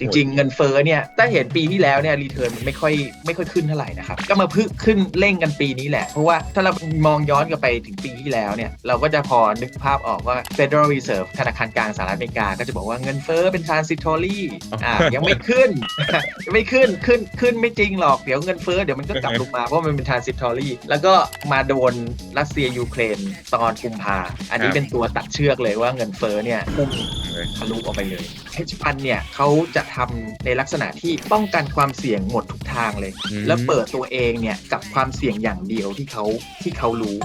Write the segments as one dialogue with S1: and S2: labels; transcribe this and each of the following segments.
S1: จริง ๆ เงินเฟ้อเนี่ยถ้าเห็นปีที่แล้วเนี่ยรีเทิร์นมันไม่ค่อยไม่ค่อยขึ้นเท่าไหร่นะครับ ก็มาพึ่งขึ้นเร่งกันปีนี้แหละ เพราะว่าถ้าเรามองย้อนกลับไปถึงปีที่แล้วเนี่ยเราก็จะพอนึกภาพออกว่า Federal Reserve ธนาคารกลางสหรัฐอเมริกา ก็จะบอกว่าเงินเฟ้อเป็น transitory อ่ายังไม่ขึ้นยังไม่ขึ้นขึ้นขึ้นไม่จริงหรอกเดี๋ยวเงินเฟ้อเดี๋ยวมันก็กลับลงมาเพราะมันเป็น transitory แล้วก็มาโดนรัสเซียยูเครนตอนกุมภาอันนี้เป็นตัวตัดเชือกเลยว่าเงินเฟ้อเนี่ยพุ่งทะลุออกไปเลย hedge fund เนี่ยเขาจะทำในลักษณะที่ป้องกันความเสี่ยงหมดทุก ทางเลย
S2: อืม
S1: แล้วเปิดตัวเองเนี่ยกับความเสี่ยงอย่างเดียวที่เขาที่เขารู้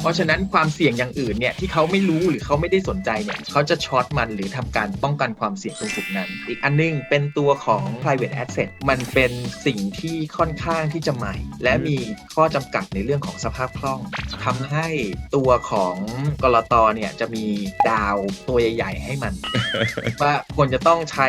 S1: เพราะฉะนั้นความเสี่ยงอย่างอื่นเนี่ยที่เขาไม่รู้หรือเขาไม่ได้สนใจเนี่ยเขาจะช็อตมันหรือทำการป้องกันความเสี่ยงตรงจุดนั้น อีกอันนึงเป็นตัวของ private asset มันเป็นสิ่งที่ค่อนข้างที่จะใหม่ และมีข้อจำกัดในเรื่องของสภาพคล่องทำให้ตัวของกรตเนี่ยจะมีดาวตัวใหญ่ ๆ ให้มัน ว่าควรจะต้องใช้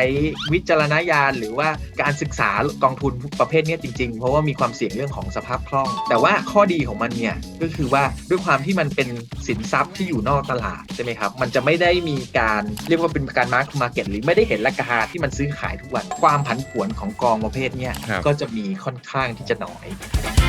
S1: วิจารณญาณหรือว่าการศึกษากองทุนประเภทเนี้ยจริงๆ เพราะว่ามีความเสี่ยงเรื่องของสภาพคล่อง แต่ว่าข้อดีของมันเนี่ยก็คือว่าด้วยความที่มันเป็นสินทรัพย์ที่อยู่นอกตลาดใช่ไหมครับ มันจะไม่ได้มีการเรียกว่าเป็นการมาร์คมาเก็ตหรือไม่ได้เห็นราคาที่มันซื้อขายทุกวัน ความผันผวนของกองประเภทเนี้ย
S2: ครับ
S1: ก็จะมีค่อนข้างที่จะน้อย
S2: อ